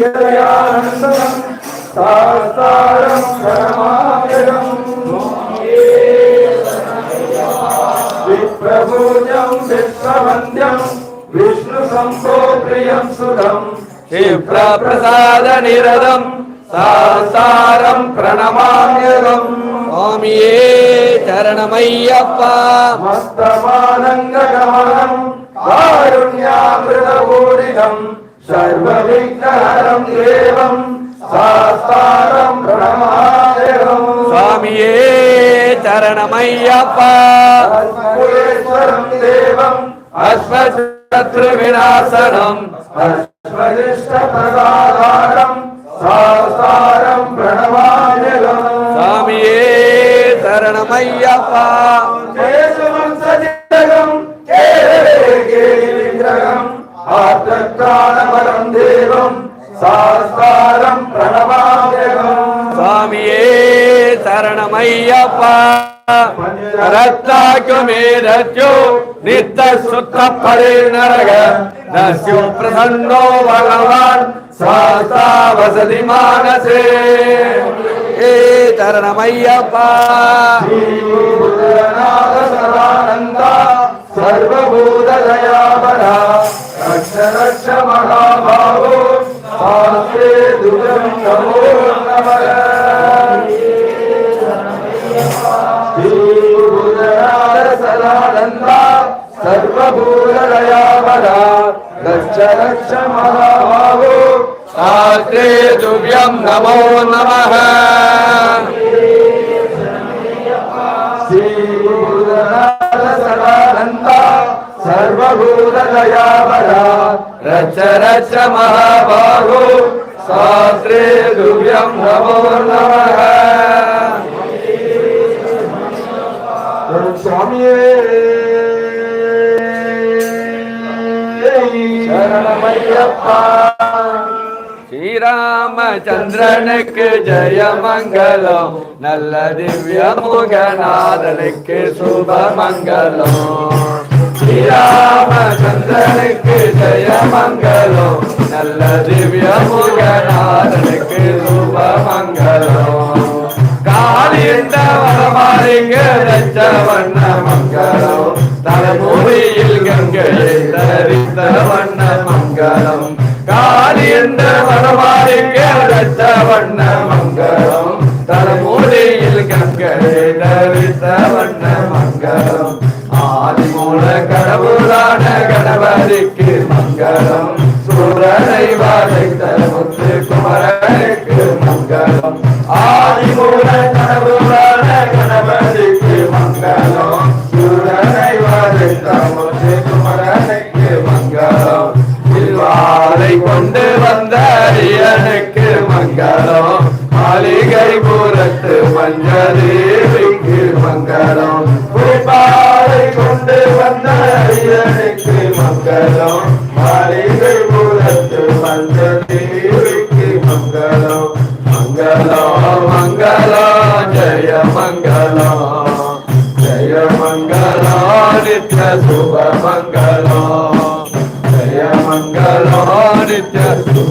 பார்வதிகயானந்தம் சாஸ்தாரம் பரமாயணம் विप्रभूजं विश्ववन्द्यं विष्णुसम्भो प्रियं सुधम् क्षिप्रप्रसादनिरदम् சாஸ்தாரம் பிரணமாமியகம் சுவாமியே சரணமையப்பா मस्तमानन्दगमनम् कारुण्यामृतपूरितम् சர்வவிக்னஹரம் தேவம் சாஸ்தாரம் பிரணமாதேவம் சுவாமியே சரணமையப்பா சர்வேஸ்வரம் தேவம் சுவாமியே சரணமையப்பா தேசுமம் శరణమయ్యప్ప రత్నాకు మేరత్యు నిత్య సుత్త పరిణరగ. నస్యు ప్రసన్నో భగవాన్ స్వాసా వసతి మానసే. ఏ తరణమయ్యప్ప. సర్వభూత దయాపర రక్ష రక్ష మహాభావో. శాస్త్రే రక్ష రక్ష మహాభావో సాత్రే దువ్యం నమో నమ సర్వభూతదయావరా రచ రచ మహాభాగో శాస్త్రే దువ్యం నమో నమ స్వామియే சரணமையப்பா. ஸ்ரீராமச்சந்திரனுக்கு ஜெயமங்கலம். நல்ல திவ்ய முகநாதனுக்கு சுப ஸ்ரீராமச்சந்திரனுக்கு ஜெயமங்கலம். நல்ல திவ்ய முகநாதனுக்கு சுப மங்களம் காலிந்த வரமாறிங்க ரச்ச வண்ண மங்களம். வண்ண மங்களம் தலைமுறையில் கங்கையை தரித்த வண்ண மங்களம் ஆதிமூல கடவுளான கணபதிக்கு மங்களம். சூரனை வாழைத்த முத்து குமரனுக்கு மங்களம். ஆதிமூல கடவுள் மங்களம். மாளிகை புறத்து மஞ்சதேவிக்கு மங்களம். பூபாலை கொண்டு வந்த ஐயனுக்கு மங்களம். மாளிகை புறத்து மஞ்சதேவிக்கு மங்களம். மங்களம் மங்களம் ஜெய மங்களம். ஜெய மங்களம் நித்ய சுப மங்களம். ஜெய மங்களம் நித்ய